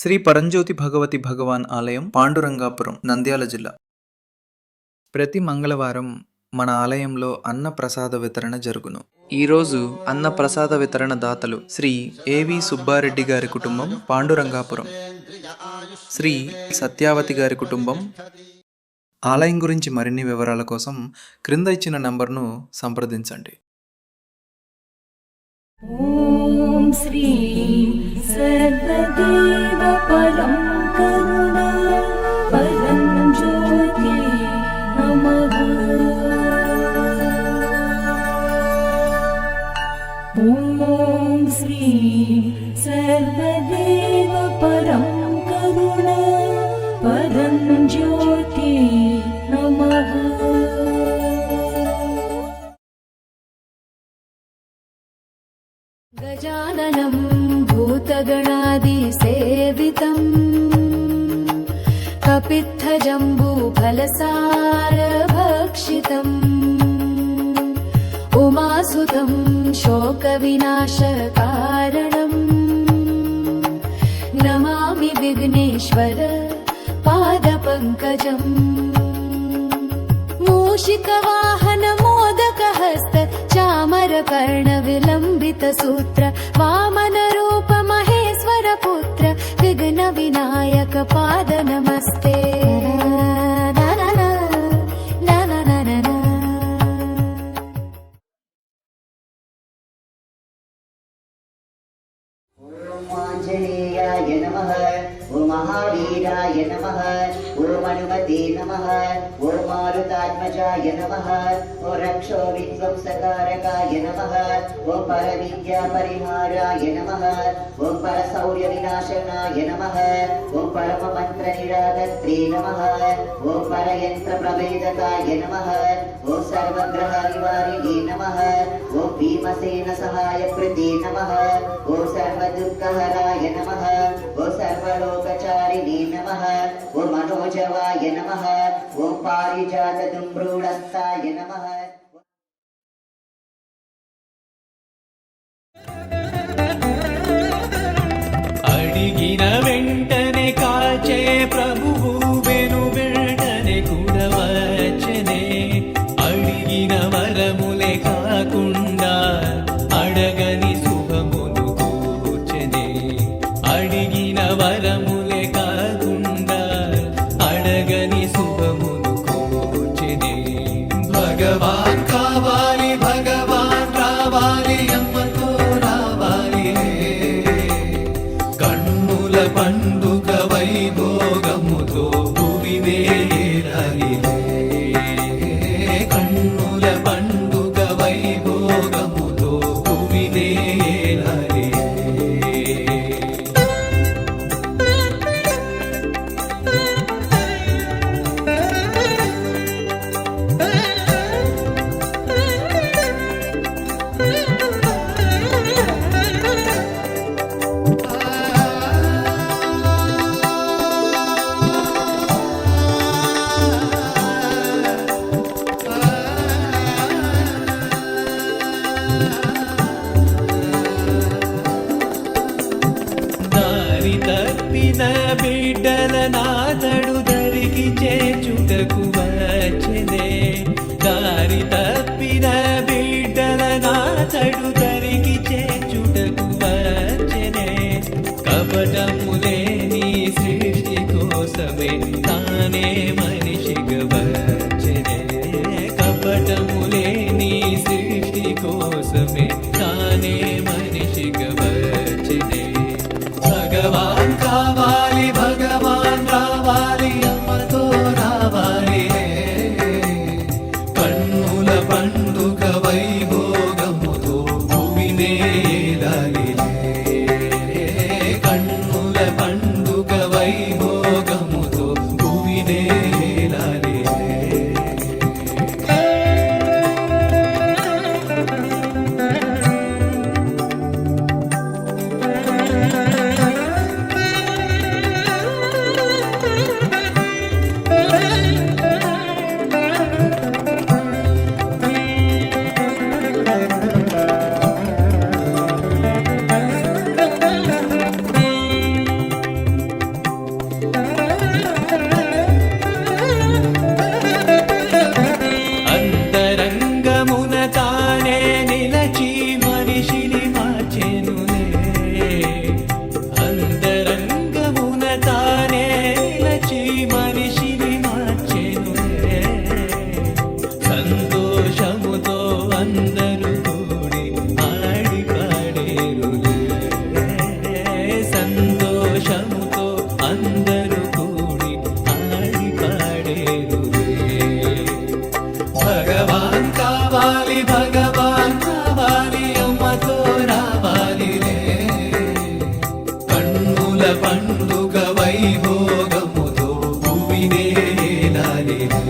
శ్రీ పరంజ్యోతి భగవతి భగవాన్ ఆలయం పాండురంగాపురం నంద్యాల జిల్లా. ప్రతి మంగళవారం మన ఆలయంలో అన్న ప్రసాద వితరణ జరుగును. ఈరోజు అన్న ప్రసాద వితరణ దాతలు శ్రీ ఏవి సుబ్బారెడ్డి గారి కుటుంబం పాండురంగాపురం. శ్రీ సత్యావతి గారి కుటుంబం ఆలయం గురించి మరిన్ని వివరాల కోసం క్రింద ఇచ్చిన నంబర్ను సంప్రదించండి. ॐ श्रीं सर्वदेवपरं परं गजाननं भूतगणादिसेवितम् कपित्थजम्बूफलसारभक्षितम् उमासुतं शोकविनाशकारणम्। नमामि विघ्नेश्वर पादपङ्कजम्। मूषिकवाहन मोदकहस्त चामरकर्णविलम्बित सूत्र वामनरूप महेश्वर पुत्र विघ्नविनायक पाद नमस्ते हनुमते नमः। ॐ मारुतात्मजाय नमः। ॐ रक्षो विध्वंसकारकाय नमः। ॐ परविद्यापरिहाराय नमः। ॐ परशौर्यविनाशनाय नमः। ॐ परममन्त्रनिरागत्रे नमः। ॐ परयन्त्रप्रभेदकाय नमः। ॐ सर्वग्रहनिवारिणे नमः। ॐ भीमसेनसहायकृते नमः। ॐ सर्वदुःखहराय नमः। ॐ దుర్గారిణే నమ. ఓం మనోజవాయ నమ. ఓం పారిజాత నమ. అడిగిన వెంటనే కాచే ప్రభువు వెను వెంటనే కూడా అడిగిన వరములే కాకుండా అడగని సుఖమును కూర్చనే. అడిగిన వరము cantando. బిడ్డల నాదడు దరికి చేచుటకు వచ్చనే. దారి తప్పిన బిడ్డల నాదడు దరికి చేచుటకు వచ్చనే. కపటములే నీ సృష్టి కోసమే తానే మనిషిగా వచ్చనే. కపటములే నీ సృష్టి కోసమే తానే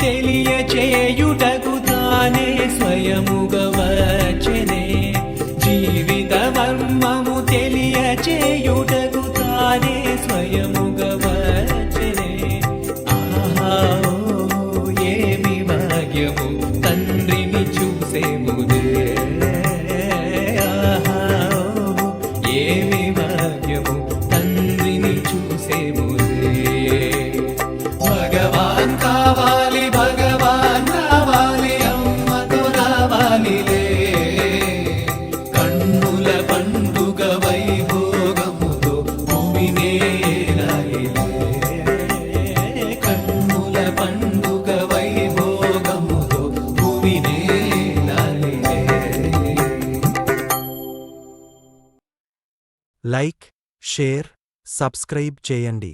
తెలియ తెలియచేయుటకు తానే స్వయముగా వచ్చెనే జీవిత తెలియ తెలియచేయుటకు తానే స్వయముగా లైక్ షేర్ సబ్స్క్రైబ్ చేయండి.